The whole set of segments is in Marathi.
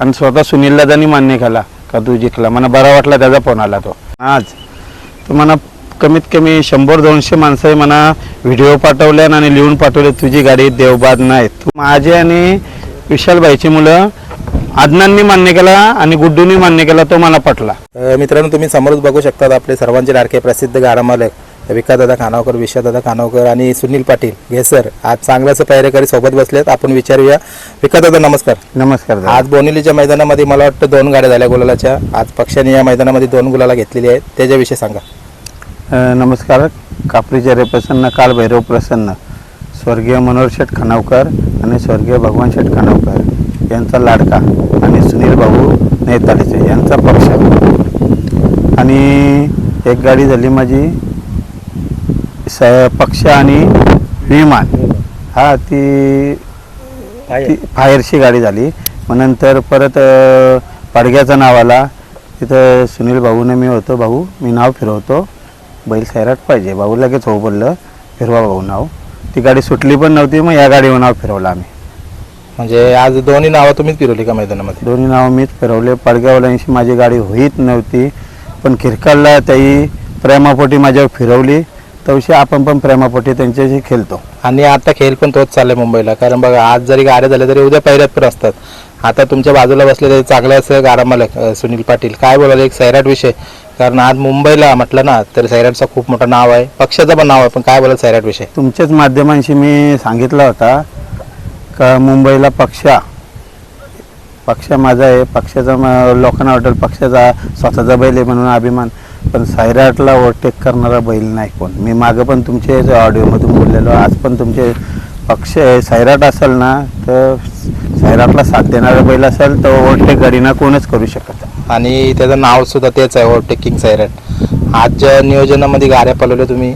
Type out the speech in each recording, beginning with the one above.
आणि स्वतः सुनील दादानी मान्य केला का तू जिंकला? मला बरा वाटला त्याचा फोन आला तो. आज तर मला कमीत कमी शंभर दोनशे माणसं मला व्हिडिओ पाठवले आणि लिहून पाठवले तुझी गाडी देवबाद नाही तू माझे आणि विशालबाईची मुलं आदनांनी मान्य केला आणि गुड्डूनी मान्य केला तो मला पटला. मित्रांनो तुम्ही समोरच बघू शकतात आपले सर्वांचे लाडके प्रसिद्ध गाडा मालक. विकादादा खानावकर विश्वदादा खानावकर आणि सुनील पाटील. घेसर आज चांगल्याच तयारी सोबत बसलेत. आपण विचारूया. विकादादा नमस्कार. नमस्कार. आज बोनिलीच्या मैदानामध्ये मला वाटतं दोन गाड्या झाल्या गुलालाच्या. आज पक्षाने या मैदानामध्ये दोन गुलाला घेतलेली आहेत. त्याच्याविषयी सांगा. नमस्कार. कापरीचे रे प्रसन्न काल भैरव प्रसन्न. स्वर्गीय मनोहर शेठ खानावकर आणि स्वर्गीय भगवान शेठ खानावकर यांचा लाडका आणि सुनील भाऊ नेतालीचे यांचा पक्ष. आणि एक गाडी झाली माझी स पक्ष आणि विमान. हा ती ती फायरची गाडी झाली. मग नंतर परत पाडग्याचं नाव आला तिथं सुनील भाऊने मी होतो भाऊ मी नाव फिरवतो. बैल सैराट पाहिजे. भाऊ लगेच हो बोललं फिरवा भाऊ नाव. ती गाडी सुटली पण नव्हती मग या गाडीवर नाव फिरवलं आम्ही. म्हणजे आज दोन्ही नावं तुम्हीच फिरवली का मैदानामध्ये? दोन्ही नावं मीच फिरवले. पडग्यावाल्यांशी माझी गाडी होईत नव्हती पण खिरकालला त्याही प्रेमापोटी माझ्यावर फिरवली. तवशी आपण पण प्रेमापोटी त्यांच्याशी खेळतो. आणि आता खेळ पण तोच चाललाय मुंबईला. कारण बघा आज जरी गाड्या झाल्या तरी उद्या पहिल्यात पण असतात. आता तुमच्या बाजूला बसलेले चांगले असं गाडा मालक अ, सुनील पाटील. काय बोलाल एक सैराट विषय. कारण आज मुंबईला म्हटलं ना तर सैराटचं खूप मोठं नाव आहे. पक्षाचं पण नाव आहे पण काय बोलाल सैराट विषय? तुमच्याच माध्यमांशी मी सांगितलं होता का मुंबईला पक्षा पक्ष माझा आहे. पक्षाचा म- लोकांना वाटेल पक्षाचा स्वतःचा बैल आहे म्हणून अभिमान. पण सायराटला ओव्हरटेक करणारा बैल नाही कोण. मी मागं पण तुमचे ऑडिओमधून बोललेलो आज पण तुमचे पक्ष सायराट असेल ना तर सायराटला साथ देणारा बैल असेल तर ओव्हरटेक गाडीना कोणच करू शकत. आणि त्याचं नाव सुद्धा तेच आहे ओव्हरटेकिंग सैराट आजच्या नियोजनामध्ये गाड्या पलवल्या तुम्ही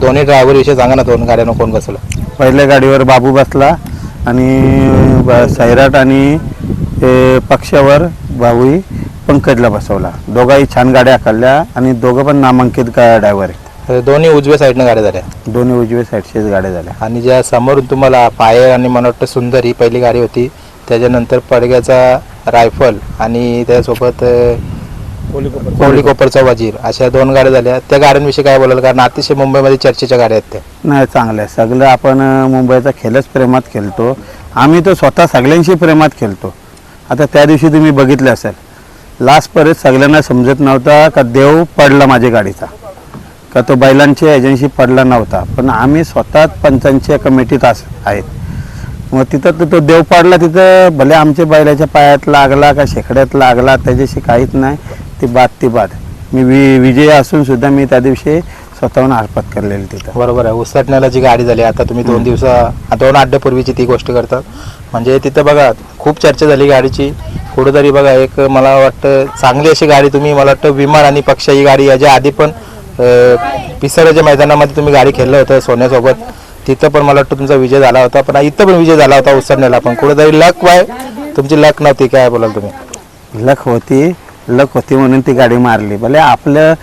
दोन्ही ड्रायव्हर विषयी सांगा ना दोन गाड्यांना कोण बसलं? पहिल्या गाडीवर बाबू बसला आणि सैराट आणि पक्षावर भाऊही पंकजला बसवला. दोघाही छान गाड्या हाकलल्या आणि दोघं पण नामांकित ड्रायव्हर आहेत. दोन्ही उजव्या साईडनं गाड्या झाल्या. दोन्ही उजव्या साईडचेच गाड्या झाल्या. आणि ज्या समोरून तुम्हाला फायर आणि मला वाटतं सुंदर ही पहिली गाडी होती त्याच्यानंतर पडग्याचा रायफल आणि त्यासोबत कोहली कोपरचा वजीर अशा दोन गाड्या झाल्या. त्या गाड्यांविषयी काय बोलाल? कारण अतिशय मुंबईमध्ये चर्चेच्या गाड्या आहेत त्या. नाही चांगलं आहे सगळं आपण अं, मुंबईचा खेळच प्रेमात खेळतो. आम्ही तर स्वतः सगळ्यांशी प्रेमात खेळतो. आता त्या दिवशी तुम्ही बघितलं असेल. लास्टपर्यंत सगळ्यांना समजत नव्हता का देव पडला माझ्या गाडीचा. का तो बैलांच्या एजन्सी पडला नव्हता. पण आम्ही स्वतः पंचांच्या कमिटीत अस आहेत. मग तिथं तो- तो देव पडला तिथं भले आमच्या बैलाच्या पायात लागला का शेकड्यात लागला त्याच्याशी काहीच नाही. ती बात ती बात. मी वि विजय असून सुद्धा मी त्या दिवशी स्वतःहून हरपत करलेली तिथं. बरोबर आहे. उसटण्याला जी गाडी झाली आता तुम्ही दोन दिवसा दोन आठवड्यापूर्वीची ती गोष्ट करतात. म्हणजे तिथं बघा खूप चर्चा झाली गाडीची. कुठंतरी बघा एक मला वाटतं चांगली अशी गाडी तुम्ही मला वाटतं विमान आणि पक्ष ही गाडी याच्या आधी पण पिसऱ्याच्या मैदानामध्ये तुम्ही गाडी खेळलं होतं सोन्यासोबत. तिथं पण मला वाटतं तुमचा विजय झाला होता पण इथं पण विजय झाला होता उसरण्याला पण. कुठेतरी लक वाय तुमची लक नव्हती काय बोलाल तुम्ही? लक होती लक होती म्हणून ती गाडी मारली. भले आपलं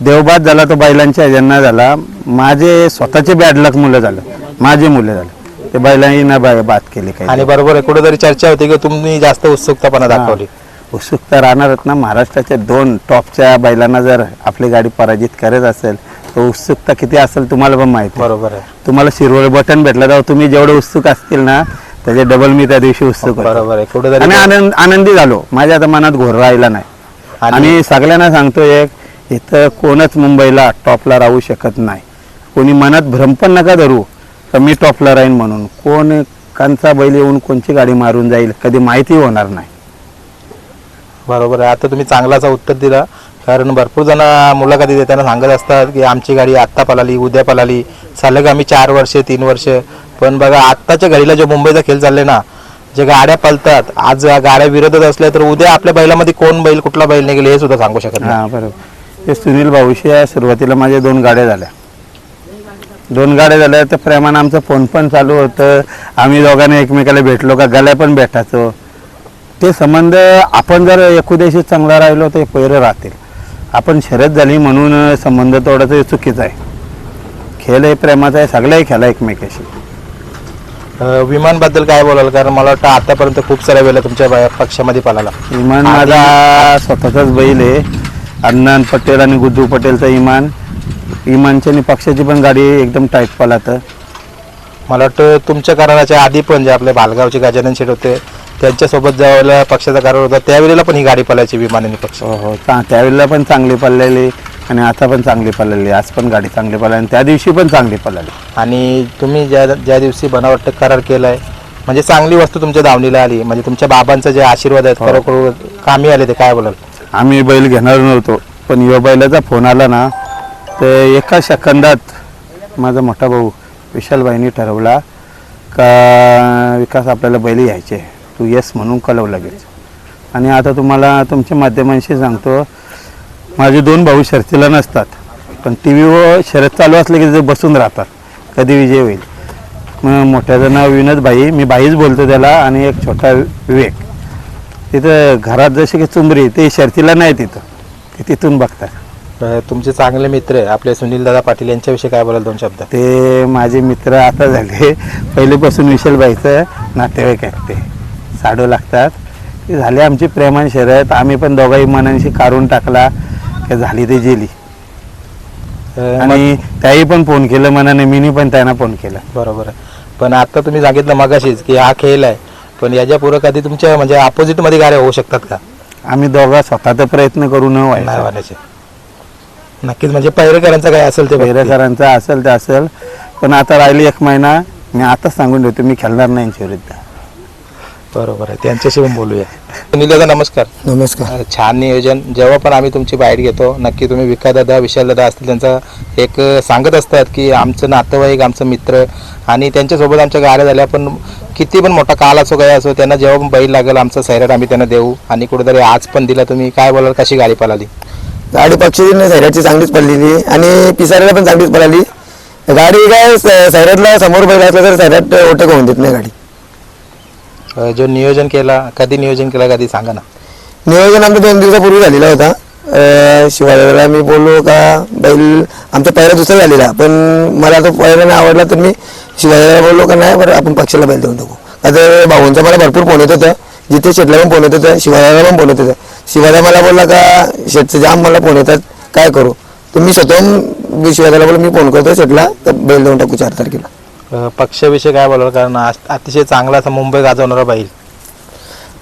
देवबाद झाला तो बैलांच्या ह्याच्यानं झाला माझे स्वतःचे बॅड लक मुलं झालं माझे मुलं झालं. ते बैलांनी ना बा- बात केली काही. आणि बरोबर आहे कुठेतरी चर्चा होती की तुम्ही जास्त उत्सुकतापणा दाखवली. उत्सुकता राहणारच ना. महाराष्ट्राच्या दोन टॉपच्या बैलांना जर आपली गाडी पराजित करत असेल तर उत्सुकता किती असेल तुम्हाला पण माहिती आहे. बरोबर आहे. तुम्हाला शिरवळ बटन भेटलं तर तुम्ही जेवढे उत्सुक असतील ना त्याचे डबल मी त्या दिवशी उत्सुक होतो. बरोबर आहे. कुठेतरी आणि आनंद आनंदी झालो. माझ्या आता मनात घोर राहिला नाही. आणि- आणि सगळ्यांना सांगतो एक इथं कोणच मुंबईला टॉपला राहू शकत नाही. कोणी मनात भ्रम पण नका धरू. का मी टॉपला राहीन म्हणून. कोण कांचा बैल येऊन कोणची गाडी मारून जाईल कधी माहिती होणार नाही. बरोबर आहे. आता तुम्ही चांगलाचा उत्तर दिला. कारण भरपूर जण मुलाखती देताना सांगत असतात की आमची गाडी आत्ता पळाली उद्या पळाली चाललं का आम्ही चार वर्ष तीन वर्ष? पण बघा आत्ताच्या घडीला जो मुंबईचा खेळ चालले ना जे गाड्या पळतात आज गाड्या विरोधात असल्या तर उद्या आपल्या बैलामध्ये कोण बैल कुठला बैल निघेल हे सुद्धा सांगू शकत नाही. हा बरोबर. ते सुनील भाऊशी या सुरुवातीला माझ्या दोन गाड्या झाल्या. दोन गाड्या झाल्या तर प्रेमानं आमचं फोन पण चालू होतं. आम्ही दोघांनी एकमेकाला भेटलो का गल्या पण भेटायचो. ते संबंध आपण जर एकुदेशी चांगला राहिलो तर पैरं राहतील. आपण शर्यत झाली म्हणून संबंध तोडायचं हे चुकीचं आहे. खेळ हे प्रेमाचा आहे सगळ्याही खेळा एकमेकाशी. अं, विमानबद्दल काय बोलाल? कारण मला वाटतं आतापर्यंत खूप साऱ्या वेळेला तुमच्या ब- पक्षामध्ये पळाला. इमान आणि- माझा स्वतःचाच बैल आहे. अण्णान पटेल आणि गुड्डू पटेलचा इमान इमानच्या आणि पक्षाची पण गाडी एकदम टाईट पळत. मला वाटतं तुमच्या कराराच्या आधी पण जे आपले बालगावचे गजानन शेठ होते त्यांच्यासोबत ज्यावेळेला पक्षाचा करार होता त्यावेळेला पण ही गाडी पळायची विमान आणि पक्ष. हो हो. चा त्यावेळेला पण चांगली पडलेली आणि आता पण चांगली पडलेली आज पण गाडी चांगली पडली आणि त्या दिवशी पण चांगली पडलेली आणि तुम्ही ज्या ज्या दिवशी बनावट करार केलाय म्हणजे चांगली वस्तू तुमच्या दावणीला आली. म्हणजे तुमच्या बाबांचा जे आशीर्वाद आहेत हो. खरोखर कामी आले ते काय बोलाल? आम्ही बैल घेणार नव्हतो पण यो बैलाचा फोन आला ना तर एका सेकंदात माझा मोठा भाऊ विशालबाईंनी ठरवला का विकास आपल्याला बैल यायचे तू येस म्हणून कळव लगेच. आणि आता तुम्हाला तुमच्या माध्यमांशी सांगतो माझे दोन भाऊ शर्तीला नसतात पण टी व्हीवर शर्यत चालू असले की ते बसून राहतात. कधी विजय होईल. मग मोठ्याचं नाव विनोद भाई मी भाईच बोलतो त्याला आणि एक छोटा विवेक. तिथं घरात जसे की चुंबरी ते शर्तीला नाही तिथं ते तिथून बघतात. तुमचे चांगले मित्र आहे, आपले सुनील दादा पाटील यांच्याविषयी काय बोलाल दोन शब्द? ते माझे मित्र आता झाले. पहिलेपासून विशालबाईचं नातेवाईक आहेत ते. साडू लागतात. ते झाले आमची प्रेमान शर्यत आम्ही पण दोघाही मनांशी काढून टाकला की झाली ते गेली आणि त्याही पण फोन केलं मनाने मीनी पण त्यांना फोन केला. बरोबर पण आता तुम्ही सांगितलं मगाशीच की हा खेळ आहे. पण याच्यापुढे कधी तुमच्या म्हणजे ऑपोजिटमध्ये गाड्या होऊ शकतात का? आम्ही दोघा स्वतःचा प्रयत्न करू न व्हायचे. नक्कीच म्हणजे पैरेकरांचं काय असेल ते. पैरेकरांचा असेल ते असेल. पण आता राहिली एक महिना मी आताच सांगून ठेवतो मी खेळणार नाही यांच्या विरुद्ध बरोबर आहे त्यांच्याशी पण बोलूया. सुनील दादा नमस्कार. नमस्कार. अ, छान नियोजन. जेव्हा पण आम्ही तुमची बाईट घेतो नक्की तुम्ही विकादादा विशालदादा असतील त्यांचा एक अ, सांगत असतात की आमचं नातेवाईक आमचं मित्र आणि त्यांच्यासोबत आमच्या गाड्या झाल्या पण किती पण मोठा काल असो काय असो त्यांना जेव्हा पण बैल लागेल आमचं सैराट आम्ही त्यांना देऊ. आणि कुठेतरी आज पण दिला तुम्ही काय बोलाल कशी गाडी पळाली? गाडी पक्षीने सैराटची चांगलीच पडलेली. आणि पिसाऱ्याला पण चांगलीच पडली गाडी काय सैराटला समोर बैल असला तर सैराट ओटक होऊन देत नाही गाडी. जो नियोजन केला कधी नियोजन केला कधी सांगा ना. नियोजन आमचं दोन दिवसापूर्वी झालेला होता. शिवाजीला मी बोललो का बैल आमचा पहिला दुसरा झालेला पण मला तो पहिला नाही आवडला तर मी शिवाजीला बोललो का नाही बरं आपण पक्षाला बैल देऊन टाकू. तर भाऊंचा मला भरपूर फोन येत होता. जिथे शेटला पण फोन येत होता शिवाजीला पण फोन येत होता. शिवाजा मला बोलला का शेटचं जाम मला फोन येतात काय करू? तर मी स्वतःहून शिवाजाला बोललो मी फोन करतो शेटला तर बैल देऊन टाकू चार तारखेला. अ, पक्षाविषयी काय बोलाल? कारण आज अतिशय चांगला असा मुंबई गाजवणारा बैल.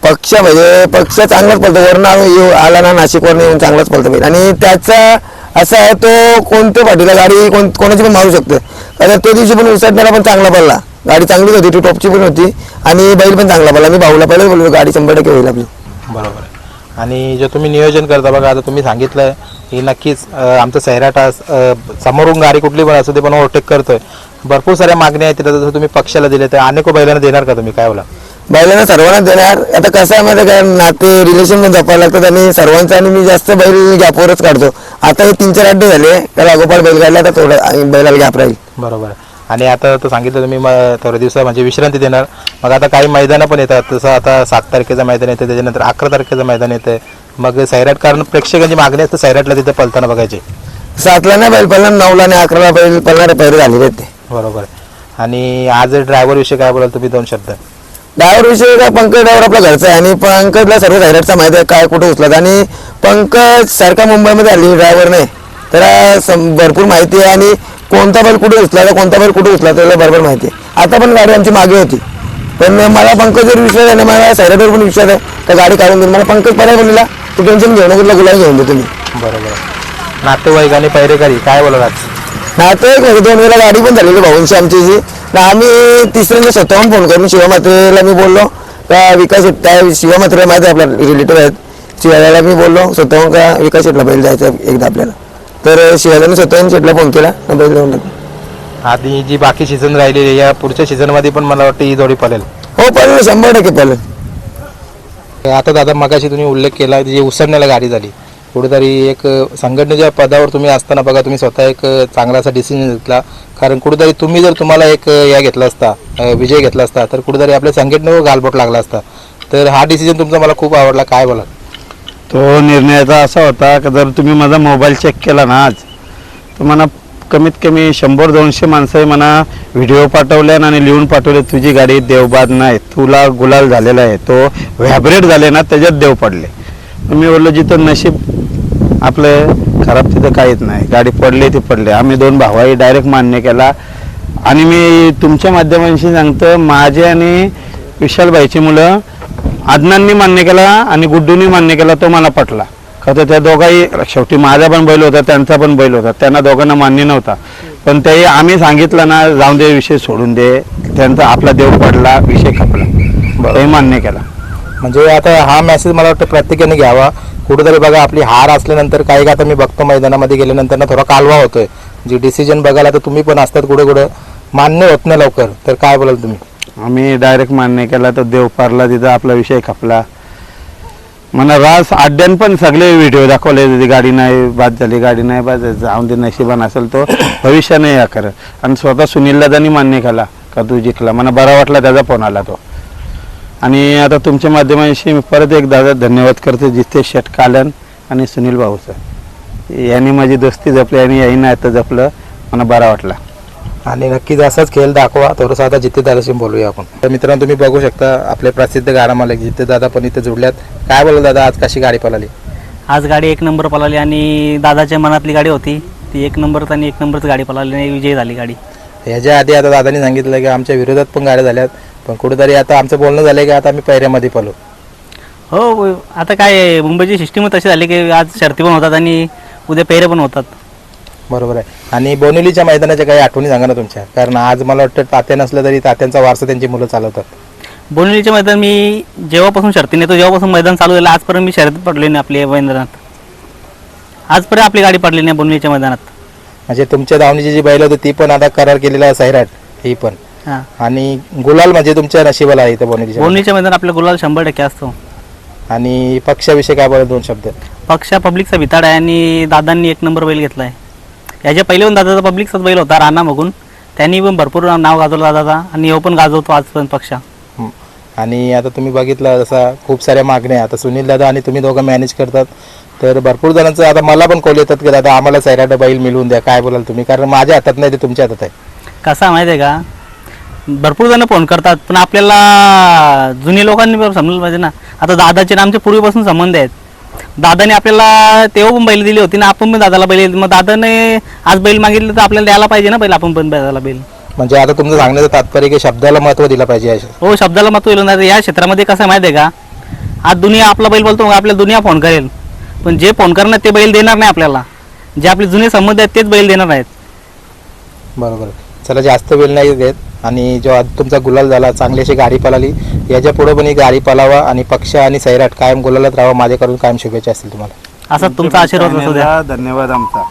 पक्ष म्हणजे पक्ष चांगलाच पळतो. वरून येऊ आला ना नाशिकवरून येऊन चांगलाच पळतो बैल. आणि त्याचा असा आहे तो कोणत्या पाठीला गाडी कोण कोणाची पण मारू शकतो कारण त्या दिवशी पण उसटण्याला पण चांगला पडला. गाडी चांगलीच होती ती टॉपची पण होती. आणि बैल पण चांगला पडला. मी भाऊला पहिले बोललो गाडी शंभर टक्के होईल आपली. बरोबर आहे. आणि जे तुम्ही नियोजन करता बघा आता तुम्ही सांगितलंय की नक्कीच आमचं सैराट समोरून गाडी कुठली पण असू ते पण ओव्हरटेक करतोय. भरपूर साऱ्या मागण्या आहेत तिथं जसं तुम्ही पक्षाला दिले तर अनेक बैलांना देणार का तुम्ही? काय बोला? बैलांना सर्वांना देणार. आता कसं आहे माहिती आहे का नाते रिलेशन पण जपायला लागतात आणि सर्वांचं आणि मी जास्त बैल गॅपवरच काढतो. आता हे तीन चार अड्डे झाले त्याला अगोपार बैल काढले आता थोडं बैलाला गॅप राहील. बरोबर आहे. आणि आता तर सांगितलं तुम्ही मग थोड्या दिवसा म्हणजे विश्रांती देणार. मग आता काही मैदानं पण येतात. तसं आता सात तारखेचं मैदान येतं त्याच्यानंतर अकरा तारखेचं मैदान येतं. मग सैराट कारण प्रेक्षकांची मागणी असते सैराटला तिथे पलताना बघायचे. सातला नाही बैल पळणार नऊला आणि अकराला बैल पळणारे पैरे झालेले आहेत ते. बरोबर. आणि आज ड्रायव्हर विषयी काय बोलाल तुम्ही दोन शब्द? ड्रायव्हर विषयी काय पंकज ड्रायव्हर आपला घरचा आहे. आणि पंकजला सर्व सैराटचा माहिती आहे काय कुठे उचलत. आणि पंकज सारखा मुंबईमध्ये आली ड्रायव्हर नाही त्याला सम- भरपूर माहिती आहे. आणि कोणता बैल कुठे उचलायचा कोणता बैल कुठे उचलायचा त्याला बरोबर माहिती आहे. आता पण गाडी आमची मागे होती. पण मला पंकजवर विश्वास आहे आणि मला सैराटवर पण विश्वास आहे का गाडी काढून देईल मला पंकज पर्याय बोलला तू टेन्शन घेऊ नको गुलाब घेऊन दे तुम्ही बरोबर. नातेवाईक आणि पैरेकारी काय आज? नातेवाईक म्हणजे दोन वेळा गाडी पण झालेली भाऊंची आमची जी. तर आम्ही तिसऱ्यांदा स्वतःहून फोन करून शिवमात्रेला मी बोललो. का विकास त्या शिवमात्रेला माहिती आहे आपल्या रिलेटिव्ह आहेत. शिवाजाला मी बोललो स्वतःहून का विकास शेटला बैल जायचं एकदा आपल्याला? तर शिवाजाने स्वतःहून शेटला फोन केला. देऊन टाकला. आधी जी बाकी सीझन राहिलेली या पुढच्या सीझनमध्ये पण मला वाटतं ही जोडी पळेल. हो पळलं शंभर टक्के पळलं. आता दादा मगाशी तुम्ही उल्लेख केला जी उसडण्याला गाडी झाली. कुठेतरी एक संघटनेच्या पदावर तुम्ही असताना बघा तुम्ही स्वतः एक चांगला असा डिसिजन घेतला. कारण कुठेतरी तुम्ही जर तुम्हाला एक या घेतला असता अ, विजय घेतला असता तर कुठेतरी आपल्या संघटनेवर गालबोट लागला असता. तर हा डिसिजन तुमचा मला खूप आवडला. काय बोला तो निर्णयाचा असा होता की जर तुम्ही माझा मोबाईल चेक केला ना आज तर मला कमीत कमी शंभर दोनशे माणसं म्हणा व्हिडिओ पाठवले आणि लिहून पाठवले तुझी गाडी देवबाद नाही तुला गुलाल झालेला आहे तो व्हॅब्रेट झाले ना त्याच्यात देव पडले. मी बोललो जिथं नशीब आपलं खराब तिथं काहीच नाही गाडी पडली ती पडली. आम्ही दोन भावाही डायरेक्ट मान्य केला. आणि मी तुमच्या माध्यमांशी सांगतो माझे आणि विशालबाईची मुलं आदनांनी मान्य केला आणि गुड्डूनी मान्य केला तो मला पटला. तर त्या दोघाही शेवटी माझा पण बैल होता त्यांचा पण बैल होता. त्यांना दोघांना मान्य नव्हता. पण ते आम्ही सांगितलं ना जाऊन दे विषय सोडून दे. त्यांचा आपला देव पडला विषय खपला. ते मान्य केला. म्हणजे आता हा मेसेज मला वाटतं प्रत्येकाने घ्यावा. कुठेतरी बघा आपली हार असल्यानंतर काही का आता मी बघतो मैदानामध्ये गेल्यानंतर ना थोडा कालवा होतोय. जी डिसिजन बघायला तर तुम्ही पण असतात कुठे कुठे मान्य होत नाही लवकर. तर काय बोलाल तुम्ही? आम्ही डायरेक्ट मान्य केला तर देव पारला तिथं आपला विषय खपला. मला रास अड्ड्यान पण सगळे व्हिडिओ दाखवले तिथे गाडी नाही बाद झाली गाडी नाही बाद जाऊन दे नशिबान असेल तो भविष्य नाही या खरं. आणि स्वतः सुनीलला त्यांनी मान्य केला का तू जिंकला? मला बरा वाटला त्याचा फोन आला तो. आणि आता तुमच्या माध्यमांशी मी परत एक दादा धन्यवाद करतो जिथे शेट कालन आणि सुनील भाऊचं यांनी माझी दोस्ती जपली आणि याही नाही आता जपलं मला बरा वाटला. आणि नक्कीच असाच खेळ दाखवा. थोडंसं आता जिथे दादाशी बोलूया आपण. तर मित्रांनो तुम्ही बघू शकता आपले प्रसिद्ध गाडा मालक जिथे दादा पण इथे जुडल्यात. काय बोला दादा आज कशी गाडी पळाली? आज गाडी एक नंबर पळाली आणि दादाच्या मनातली गाडी होती. ती एक नंबर आणि एक नंबरच गाडी पळाली आणि विजय झाली गाडी. ह्याच्या आधी आता दादानी सांगितलं की आमच्या विरोधात पण गाड्या झाल्यात. पण कुठेतरी आता आमचं बोलणं झालं की आता आम्ही पैऱ्यामध्ये पळू. हो आता काय मुंबईची सिस्टीम तशी झाली की आज शर्ती पण होतात आणि उद्या पेरे पण होतात. बरोबर आहे. आणि बोनिवलीच्या मैदानाच्या काही आठवणी सांगा ना तुमच्या. कारण आज मला वाटतं तात्या नसलं तरी तात्यांचा वारसा त्यांची मुलं चालवतात. बोनिवलीचे मैदान मी जेव्हापासून शर्ती नेतो जेव्हापासून मैदान चालू झालं आजपर्यंत मी शर्यत पडली नाही आपल्या मैदानात. आजपर्यंत आपली गाडी पडली नाही बोनिवलीच्या मैदानात. म्हणजे तुमच्या धावणीची जी बैल होती ती पण आता करार केलेला आहे सैराट ही पण. हां. आणि गुलाल म्हणजे तुमच्या नशिबाला आहे इथं बोनिवलीच्या बोनिवलीच्या मैदान आपल्या गुलाल शंभर टक्के असतो. आणि पक्षाविषयी काय बोला दोन शब्द? पक्षा पब्लिकचा भिताड आहे आणि दादांनी एक नंबर बैल घेतला आहे याच्या पहिले पण दादाचा पब्लिकचाच बैल होता राणा बघून. त्यांनी पण भरपूर नाव गाजवलं दादाचा आणि हो पण गाजवतो आजपर्यंत पक्षा. हं. आणि आता तुम्ही बघितलं जसा खूप साऱ्या मागण्या आता सुनील दादा आणि तुम्ही दोघं मॅनेज करतात. तर भरपूर जणांचं आता मला पण कॉल येतात की दादा आम्हाला सैराट बैल मिळवून द्या. काय बोलाल तुम्ही? कारण माझ्या हातात नाही ते तुमच्या हातात आहे. कसा आहे माहिती आहे का? भरपूर जण फोन करतात पण आपल्याला जुनी लोकांनी पण समजलं पाहिजे ना. आता दादाचे आणि आमचे पूर्वीपासून संबंध आहेत. दादाने आपल्याला तेव्हा पण बैल दिली होती ना आपण पण दादाला बैल दिली. मग दादाने आज बैल मागितलं तर आपल्याला द्यायला पाहिजे ना बैल आपण पण दादाला बैल. म्हणजे आता तुमचं सांगण्याचं तात्पर्य की शब्दाला महत्त्व दिलं पाहिजे हो शब्दाला मत होईल ना या क्षेत्रामध्ये कसं आहे माहिती आहे का? आज दुनिया आपला बैल बोलतो मग आपल्याला दुनिया फोन करेल. पण जे फोन करणार ते बैल देणार नाही आपल्याला. जे आपले जुने संबंध आहेत तेच बैल देणार आहेत बरोबर. चला जास्त वेळ नाही देत आणि जो आज तुमचा गुलाल झाला चांगली अशी गाडी पळाली याच्यापुढे पण ही गाडी पळावा आणि पक्ष आणि सैराट कायम गुलालात राहावा माझ्याकडून कायम शुभेच्छा असतील तुम्हाला. असा तुमचा आशीर्वाद असू द्या. धन्यवाद आमचा.